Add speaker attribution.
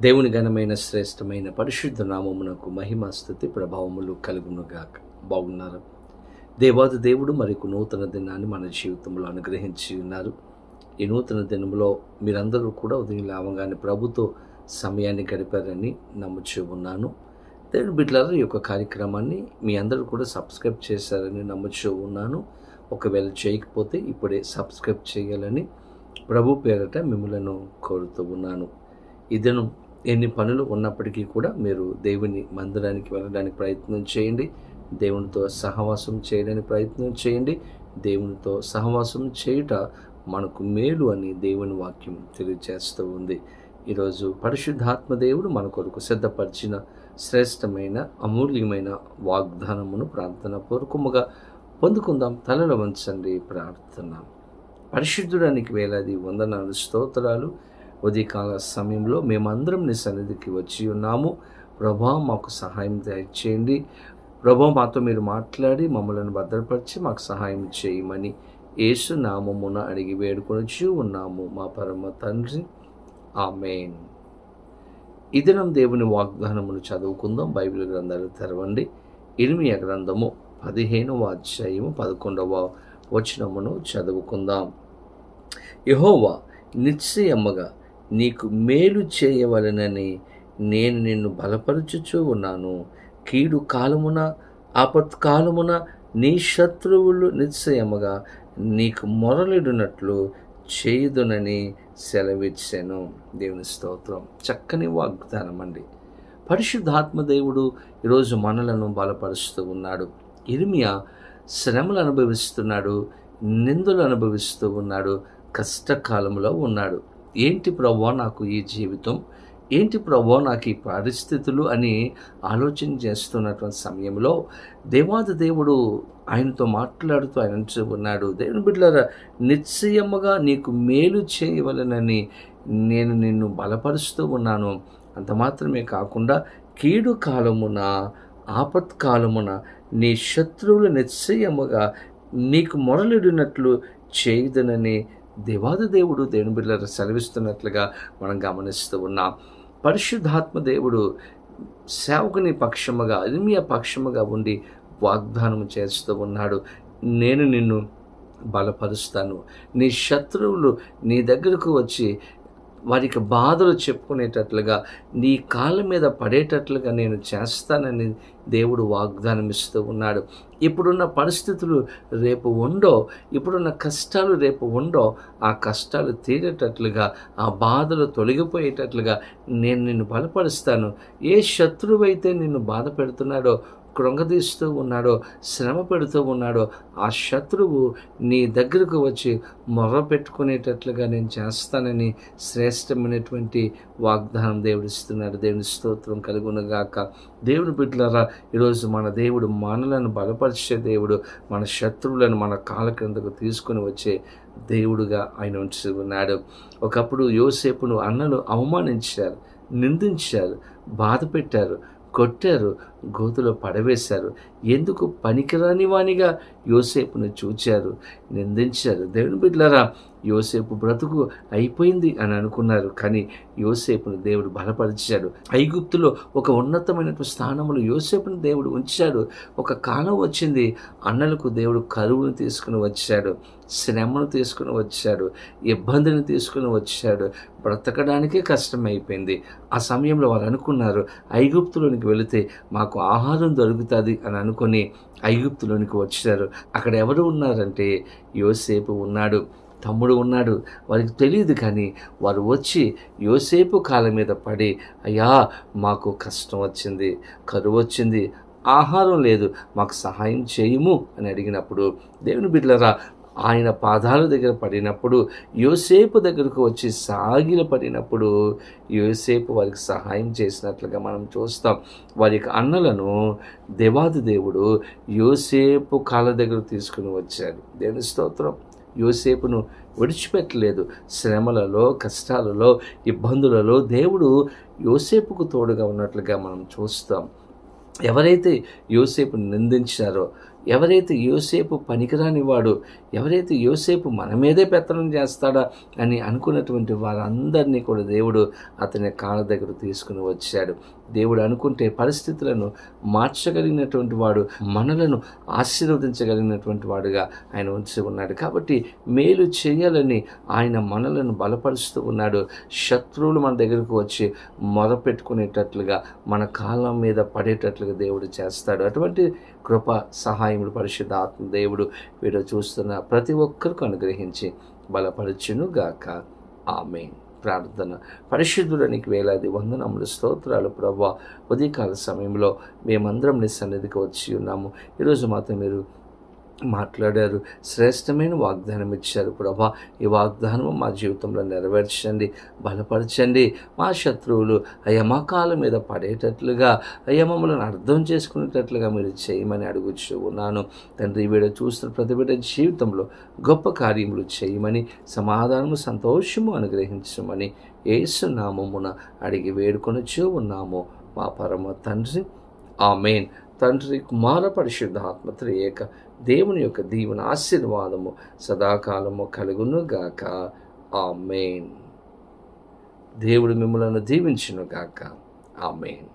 Speaker 1: దేవుని ఘనమైన శ్రేష్టమైన పరిశుద్ధ నామమునకు మహిమ స్థుతి ప్రభావములు కలుగునుగాక. బాగున్నారు? దేవాది దేవుడు మరికు నూతన దినాన్ని మన జీవితంలో అనుగ్రహించి ఉన్నారు. ఈ నూతన దినంలో మీరందరూ కూడా ఉదయం లేవగానే ప్రభుతో సమయాన్ని గడిపారని నమ్ముచూ ఉన్నాను. దేవుని బిడ్డలారా ఈ యొక్క కార్యక్రమాన్ని మీ అందరూ కూడా సబ్స్క్రైబ్ చేశారని నమ్ముచూ ఉన్నాను. ఒకవేళ చేయకపోతే ఇప్పుడే సబ్స్క్రైబ్ చేయాలని ప్రభు పేరట మిమ్మలను కోరుతూ ఉన్నాను. ఈ దినం ఎన్ని పనులు ఉన్నప్పటికీ కూడా మీరు దేవుని మందిరానికి వెళ్ళడానికి ప్రయత్నం చేయండి. దేవునితో సహవాసం చేయడానికి ప్రయత్నం చేయండి. దేవునితో సహవాసం చేయుట మనకు మేలు అని దేవుని వాక్యం తెలియజేస్తూ ఉంది. ఈరోజు పరిశుద్ధాత్మ దేవుడు మన కొరకు సిద్ధపరిచిన శ్రేష్టమైన అమూల్యమైన వాగ్దానమును ప్రార్థన పూర్వకముగా పొందుకుందాం. తలలో వంచండి ప్రార్థన. పరిశుద్ధుడానికి వేలాది వందనాలు స్తోత్రాలు ఉదయకాల సమయంలో మేమందరం నీ సన్నిధికి వచ్చి ఉన్నాము. ప్రభా మాకు సహాయం దయచేయండి. ప్రభా మాతో మీరు మాట్లాడి మమ్మల్ని భద్రపరిచి మాకు సహాయం చేయమని యేసు నామమున అడిగి వేడుకొనొచ్చు ఉన్నాము మా పరమ తండ్రి. ఆమెన్. ఈ దినం దేవుని వాగ్దానమును చదువుకుందాం. బైబిల్ గ్రంథాలు తెరవండి. ఇనిమియ గ్రంథము పదిహేనవ అధ్యాయము పదకొండవ వచనమును చదువుకుందాం. యహోవా నిశ్చయమ్మగా నీకు మేలు చేయవలనని నేను నిన్ను బలపరుచుచూ ఉన్నాను. కీడు కాలమున ఆపత్కాలమున నీ శత్రువులు నిశ్చయముగా నీకు మొరలిడునట్లు చేయుదునని సెలవిచ్చాను. దేవుని స్తోత్రం. చక్కని వాగ్దానం అండి. పరిశుద్ధాత్మ దేవుడు ఈరోజు మనలను బలపరుస్తూ ఉన్నాడు. ఇర్మియా శ్రమలు అనుభవిస్తున్నాడు నిందలు అనుభవిస్తూ ఉన్నాడు కష్టకాలంలో ఉన్నాడు. ఏంటి ప్రభా నాకు ఈ జీవితం? ఏంటి ప్రభా నాకు ఈ పరిస్థితులు అని ఆలోచన చేస్తున్నటువంటి సమయంలో దేవాది దేవుడు ఆయనతో మాట్లాడుతూ ఆయన ఉన్నాడు దేవుని బిడ్డలారా నిశ్చయముగా నీకు మేలు చేయవలనని నేను నిన్ను బలపరుస్తూ ఉన్నాను. అంత మాత్రమే కాకుండా కీడు కాలమున ఆపత్కాలమున నీ శత్రువులు నిశ్చయముగా నీకు మొరలిడినట్లు చేయదనని దేవాది దేవుడు దేవుని బిడ్డలు సెలవిస్తున్నట్లుగా మనం గమనిస్తూ ఉన్నాం. పరిశుద్ధాత్మ దేవుడు సేవకుని పక్షముగా ఇర్మియా పక్షముగా ఉండి వాగ్దానం చేస్తూ ఉన్నాడు. నేను నిన్ను బలపరుస్తాను. నీ శత్రువులు నీ దగ్గరకు వచ్చి వారికి బాధలు చెప్పుకునేటట్లుగా నీ కాళ్ళ మీద పడేటట్లుగా నేను చేస్తానని దేవుడు వాగ్దానం ఇస్తూ ఉన్నాడు. ఇప్పుడున్న పరిస్థితులు రేపు ఉండో ఇప్పుడున్న కష్టాలు రేపు ఉండో ఆ కష్టాలు తీరేటట్లుగా ఆ బాధలు తొలగిపోయేటట్లుగా నేను నిన్ను బలపరుస్తాను. ఏ శత్రువైతే నిన్ను బాధ పెడుతున్నాడో కృంగదీస్తూ ఉన్నాడో శ్రమ పెడుతూ ఉన్నాడో ఆ శత్రువు నీ దగ్గరకు వచ్చి మొర్ర పెట్టుకునేటట్లుగా నేను చేస్తానని శ్రేష్టమైనటువంటి వాగ్దానం దేవుడిస్తున్నాడు దేవుని స్తోత్రం కలుగునగాక. దేవుని బిడ్డలారా ఈరోజు మన దేవుడు మనలను బలపరిచే దేవుడు మన శత్రువులను మన కాల క్రిందకు తీసుకొని వచ్చే దేవుడుగా ఆయన ఉంచి ఉన్నాడు. ఒకప్పుడు యోసేపును అన్నలు అవమానించారు నిందించారు బాధ పెట్టారు కొట్టారు గోతులో పడవేశారు. ఎందుకు పనికిరాని వానిగా యోసేపును చూచారు? నిందించారు. దేవుని బిడ్డలారా యోసేపు బ్రతుకు అయిపోయింది అని అనుకున్నారు. కానీ యోసేపును దేవుడు బలపరిచాడు. ఐగుప్తులో ఒక ఉన్నతమైనటువంటి స్థానంలో యోసేపును దేవుడు ఉంచాడు. ఒక కాలం వచ్చింది. అన్నలకు దేవుడు కరువును తీసుకుని వచ్చాడు. శ్రమను తీసుకుని వచ్చాడు ఇబ్బందిని తీసుకుని వచ్చాడు. బ్రతకడానికే కష్టమైపోయింది. ఆ సమయంలో వారు అనుకున్నారు ఐగుప్తులోనికి వెళితే మాకు ఆహారం దొరుకుతుంది అని అనుకొని ఐగుప్తులోనికి వచ్చారు. అక్కడ ఎవరు ఉన్నారంటే యోసేపు ఉన్నాడు. తమ్ముడు ఉన్నాడు. వారికి తెలియదు కానీ వారు వచ్చి యోసేపు కాళ్ళ మీద పడి అయ్యా మాకు కష్టం వచ్చింది కరువు వచ్చింది ఆహారం లేదు మాకు సహాయం చేయము అని అడిగినప్పుడు దేవుని బిడ్డలరా ఆయన పాదాల దగ్గర పడినప్పుడు యోసేపు దగ్గరకు వచ్చి సాగిల పడినప్పుడు యోసేపు వారికి సహాయం చేసినట్లుగా మనం చూస్తాం. వారి యొక్క అన్నలను దేవాది దేవుడు యోసేపు కాళ్ళ దగ్గర తీసుకుని వచ్చాడు. దేని స్తోత్రం. యోసేపును విడిచిపెట్టలేదు. శ్రమలలో కష్టాలలో ఇబ్బందులలో దేవుడు యోసేపుకు తోడుగా ఉన్నట్లుగా మనం చూస్తాం. ఎవరైతే యోసేపును నిందించారో ఎవరైతే యోసేపు పనికిరాని వాడు ఎవరైతే యోసేపు మన మీదే పెత్తనం చేస్తాడా అని అనుకున్నటువంటి వారందరినీ కూడా దేవుడు అతని కాళ్ళ దగ్గర తీసుకుని వచ్చాడు. దేవుడు అనుకుంటే పరిస్థితులను మార్చగలిగినటువంటి వాడు మనలను ఆశీర్వదించగలిగినటువంటి వాడుగా ఆయన ఉంచి ఉన్నాడు. కాబట్టి మేలు చేయాలని ఆయన మనలను బలపరుస్తూ ఉన్నాడు. శత్రువులు మన దగ్గరకు వచ్చి మొరపెట్టుకునేటట్లుగా మన కాలం మీద పడేటట్లుగా దేవుడు చేస్తాడు. అటువంటి కృప సహాయం సహాయముడు పరిశుద్ధ ఆత్మ దేవుడు వీడు చూస్తున్న ప్రతి ఒక్కరికి అనుగ్రహించి బలపరచును గాక ఆమె ప్రార్థన. పరిశుద్ధుడానికి వేలాది వందనములు స్తోత్రాలు ప్రభా. ఉదయకాల సమయంలో మేమందరం నీ సన్నిధికి వచ్చి ఉన్నాము. ఈరోజు మాత్రం మీరు మాట్లాడారు. శ్రేష్టమైన వాగ్దానం ఇచ్చారు. ప్రభా ఈ వాగ్దానం మా జీవితంలో నెరవేర్చండి బలపరచండి. మా శత్రువులు అయ్యా మా కాళ్ళ మీద పడేటట్లుగా అయ్యా మమ్మల్ని అర్థం చేసుకునేటట్లుగా మీరు చేయమని అడుగుచూ ఉన్నాను. తండ్రి వీడ చూస్తున్న ప్రతి బిడ్డ జీవితంలో గొప్ప కార్యములు చేయమని సమాధానము సంతోషము అనుగ్రహించమని ఏసు నామమున అడిగి వేడుకొనొచ్చు ఉన్నాము. మా పరమ తండ్రి ఆమెన్. తండ్రి కుమార పరిశుద్ధాత్మ త్రియేక దేవుని యొక్క దీవెన ఆశీర్వాదము సదాకాలము కలుగును గాక మెయిన్ దేవుడు మిమ్మలను దీవించునుగాక. ఆ మెయిన్